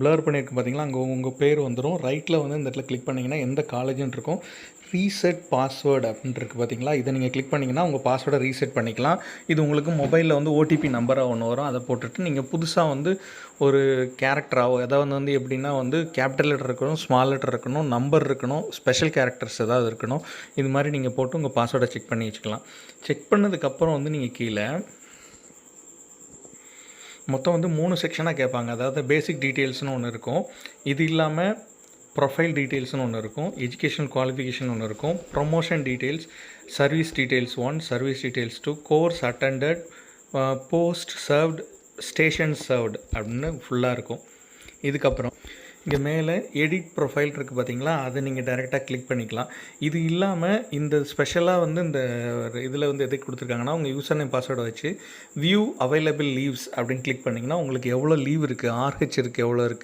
Blur பண்ணியிருக்கு பார்த்தீங்களா அங்கே உங்கள் பேர் வந்துடும் ரைட்டில் வந்து இந்த இடத்துல கிளிக் பண்ணிங்கன்னா எந்த காலேஜுன்னு இருக்கும். ரீசெட் பாஸ்வேர்டு அப்படின்னு இருக்குது பார்த்தீங்களா இதை நீங்கள் கிளிக் பண்ணிங்கன்னா உங்கள் பாஸ்வேர்டை ரீசெட் பண்ணிக்கலாம். இது உங்களுக்கு மொபைலில் வந்து ஓடிபி நம்பராக ஒன்று வரும். அதை போட்டுட்டு நீங்கள் புதுசாக வந்து ஒரு கேரக்டராகவோ ஏதாவது வந்து எப்படின்னா வந்து கேபிட்டல் லெட்டர் இருக்கணும் ஸ்மால் லெட்டர் இருக்கணும் நம்பர் இருக்கணும் ஸ்பெஷல் கேரக்டர்ஸ் ஏதாவது இருக்கணும். இது மாதிரி நீங்கள் போட்டு உங்கள் பாஸ்வேர்டை செக் பண்ணி வச்சுக்கலாம். செக் பண்ணதுக்கப்புறம் வந்து நீங்கள் கீழே மொத்தம் வந்து மூணு செக்ஷனாக கேட்பாங்க. அதாவது பேசிக் டீட்டெயில்ஸ்னு ஒன்று இருக்கும். இது இல்லாமல் ப்ரொஃபைல் டீட்டெயில்ஸ்னு ஒன்று இருக்கும். எஜுகேஷன் குவாலிஃபிகேஷன் ஒன்று இருக்கும். Promotion details service details one service details two course attended post served station served அப்படின்னு ஃபுல்லாக இருக்கும். இதுக்கப்புறம் இங்கே மேலே எடிட் ப்ரொஃபைல் இருக்குது பார்த்தீங்களா அதை நீங்கள் டைரெக்டாக கிளிக் பண்ணிக்கலாம். இது இல்லாமல் இந்த ஸ்பெஷலாக வந்து இந்த இதில் வந்து எதுக்கு கொடுத்துருக்காங்கன்னா உங்கள் யூசர் நேம் பாஸ்வேர்டை வச்சு வியூ அவைலபிள் லீவ்ஸ் அப்படின்னு கிளிக் பண்ணிங்கன்னா உங்களுக்கு எவ்வளோ லீவ் இருக்குது ஆர்ஹெச் இருக்குது எவ்வளோ இருக்குது